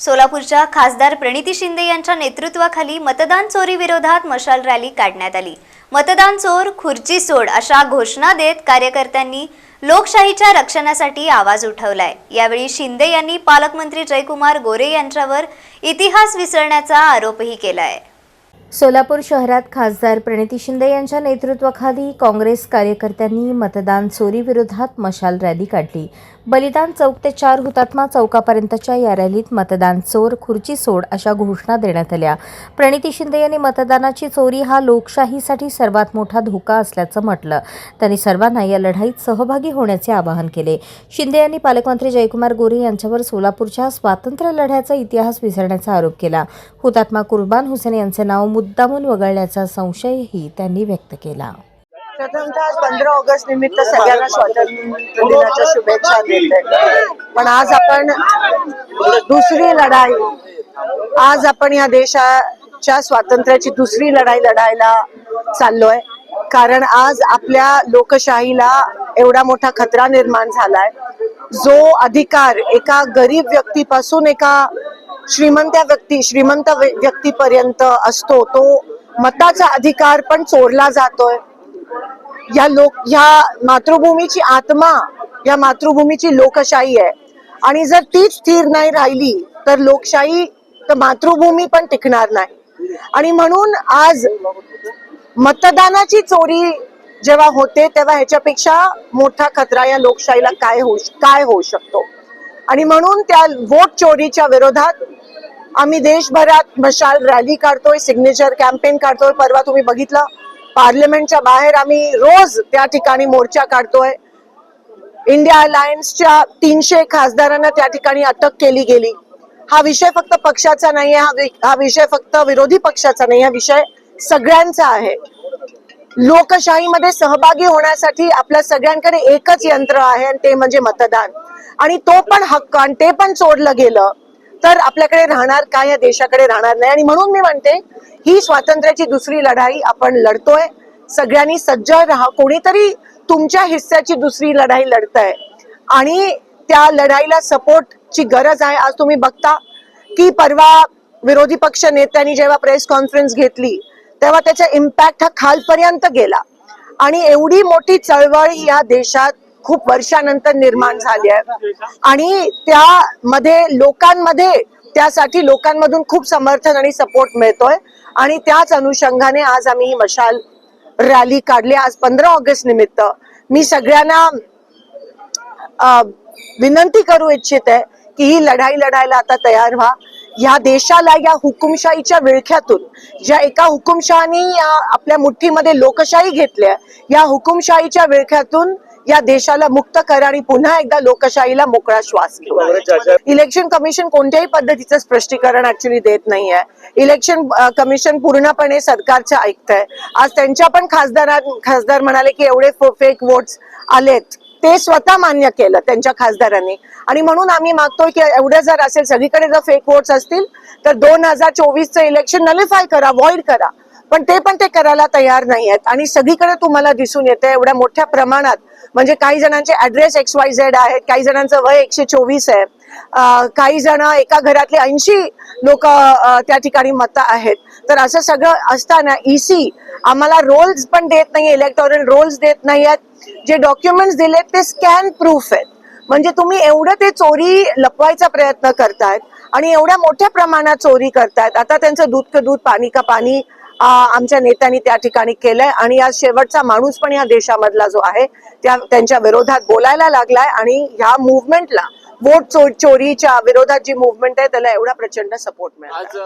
सोलापूरच्या खासदार प्रणिती शिंदे यांच्या नेतृत्वाखाली मतदान चोरी विरोधात मशाल रॅली काढण्यात आली. मतदान चोर खुर्ची सोड अशा घोषणा देत कार्यकर्त्यांनी लोकशाहीच्या रक्षणासाठी आवाज उठवलाय. यावेळी शिंदे यांनी पालकमंत्री जयकुमार गोरे यांच्यावर इतिहास विसरण्याचा आरोपही केलाय. सोलापूर शहरात खासदार प्रणिती शिंदे यांच्या नेतृत्वाखाली काँग्रेस कार्यकर्त्यांनी मतदान चोरीविरोधात मशाल रॅली काढली. बलिदान चौक ते चार हुतात्मा चौकापर्यंतच्या या रॅलीत मतदान चोर खुर्ची सोड अशा घोषणा देण्यात आल्या. प्रणिती शिंदे यांनी मतदानाची चोरी हा लोकशाहीसाठी सर्वात मोठा धोका असल्याचं म्हटलं. त्यांनी सर्वांना या लढाईत सहभागी होण्याचे आवाहन केले. शिंदे यांनी पालकमंत्री जयकुमार गोरे यांच्यावर सोलापूरच्या स्वातंत्र्य लढ्याचा इतिहास विसरण्याचा आरोप केला. हुतात्मा कुर्बान हुसेन यांचे नाव मुद्दामून वगळल्याचा संशयही त्यांनी व्यक्त केला. प्रथमतः आज पंधरा ऑगस्ट निमित्त सगळ्यांना स्वातंत्र्य दिनाच्या शुभेच्छा देते पण आज आपण दुसरी लढाई आज आपण या देशाच्या स्वातंत्र्याची दुसरी लढाई लढायला चाललोय. कारण आज आपल्या लोकशाहीला एवढा मोठा खतरा निर्माण झालाय. जो अधिकार एका गरीब व्यक्तीपासून एका श्रीमंत व्यक्ती श्रीमंत व्य- व्यक्तीपर्यंत असतो तो मताचा अधिकार पण चोरला जातोय. या लोक या मातृभूमीची आत्मा या मातृभूमीची लोकशाही आहे. आणि जर तीच स्थिर नाही राहिली तर लोकशाही तर मातृभूमी पण टिकणार नाही. आणि म्हणून आज मतदानाची चोरी जेव्हा होते तेव्हा ह्याच्यापेक्षा मोठा खतरा या लोकशाहीला काय होऊ काय होऊ शकतो? आणि म्हणून त्या वोट चोरीच्या विरोधात आम्ही देशभरात मशाल रॅली काढतोय सिग्नेचर कॅम्पेन काढतोय. परवा तुम्ही बघितलं पार्लमेंटच्या बाहेर आम्ही रोज त्या ठिकाणी मोर्चा काढतोय. इंडिया अलायन्सच्या तीनशे खासदारांना त्या ठिकाणी अटक केली गेली. हा विषय फक्त पक्षाचा नाही आहे हा हा विषय फक्त विरोधी पक्षाचा नाही हा विषय सगळ्यांचा आहे. लोकशाहीमध्ये सहभागी होण्यासाठी आपल्या सगळ्यांकडे एकच यंत्र आहे आणि ते म्हणजे मतदान. आणि तो पण हक्क आणि ते पण चोरलं गेलं. तर आपल्याकडे राहणार काय या देशाकडे राहणार नाही. आणि म्हणून मी म्हणते ही स्वातंत्र्याची दुसरी लढाई आपण लढतोय. सगळ्यांनी सज्ज राहा. कोणीतरी तुमच्या हिस्स्याची दुसरी लढाई लढताय. आणि त्या लढाईला सपोर्टची गरज आहे. आज तुम्ही बघता की परवा विरोधी पक्ष नेत्यांनी जेव्हा प्रेस कॉन्फरन्स घेतली तेव्हा त्याचा इम्पॅक्ट हा खालपर्यंत गेला. आणि एवढी मोठी चळवळ या देशात खूप वर्षानंतर निर्माण झाली आहे. आणि त्यामध्ये लोकांमध्ये त्यासाठी लोकांमधून खूप समर्थन आणि सपोर्ट मिळतोय. आणि त्याच अनुषंगाने आज आम्ही ही मशाल रॅली काढली. आज पंधरा ऑगस्ट निमित्त मी सगळ्यांना विनंती करू इच्छित आहे की ही लढाई लढायला आता तयार व्हा. या देशाला या हुकुमशाहीच्या विळख्यातून ज्या एका हुकुमशहानी या आपल्या मुठ्ठीमध्ये लोकशाही घेतल्या या हुकुमशाहीच्या विळख्यातून या देशाला मुक्त करा आणि पुन्हा एकदा लोकशाहीला मोकळा श्वास घेऊ इलेक्शन कमिशन कोणत्याही पद्धतीचं स्पष्टीकरण ऍक्च्युली देत नाहीये. इलेक्शन कमिशन पूर्णपणे सरकारचं ऐकतंय. आज त्यांच्या पण खासदारां खासदार म्हणाले की एवढे फेक वोट्स आलेत. ते स्वतः मान्य केलं त्यांच्या खासदारांनी. आणि म्हणून आम्ही मागतोय की एवढं जर असेल सगळीकडे जर फेक वोट्स असतील तर दोन हजार चोवीसचं इलेक्शन नलिफाय करा वॉइड करा. पण ते पण ते करायला तयार नाही आहेत आणि सगळीकडे तुम्हाला दिसून येते एवढ्या मोठ्या प्रमाणात म्हणजे काही जणांचे ऍड्रेस एक्स वाय झेड आहेत काही जणांचं वय एकशे चोवीस आहे. काही जण एका घरातले ऐंशी लोक त्या ठिकाणी मत आहेत. तर असं सगळं असताना ईसी आम्हाला रोल्स पण देत नाही इलेक्टोरल रोल्स देत नाही आहेत. जे डॉक्युमेंट्स दिलेत ते स्कॅन प्रूफ आहेत. म्हणजे तुम्ही एवढं ते चोरी लपवायचा प्रयत्न करतायत आणि एवढ्या मोठ्या प्रमाणात चोरी करतायत. आता त्यांचं दूध का दूध पाणी का पाणी आमच्या नेत्यांनी त्या ठिकाणी केलंय. आणि आज शेवटचा माणूस पण या देशामधला जो आहे त्या त्यांच्या विरोधात बोलायला लागलाय आणि ह्या मुवमेंटला वोट चो- चोरीच्या विरोधात जी मुवमेंट आहे त्याला एवढा प्रचंड सपोर्ट मिळाला. आज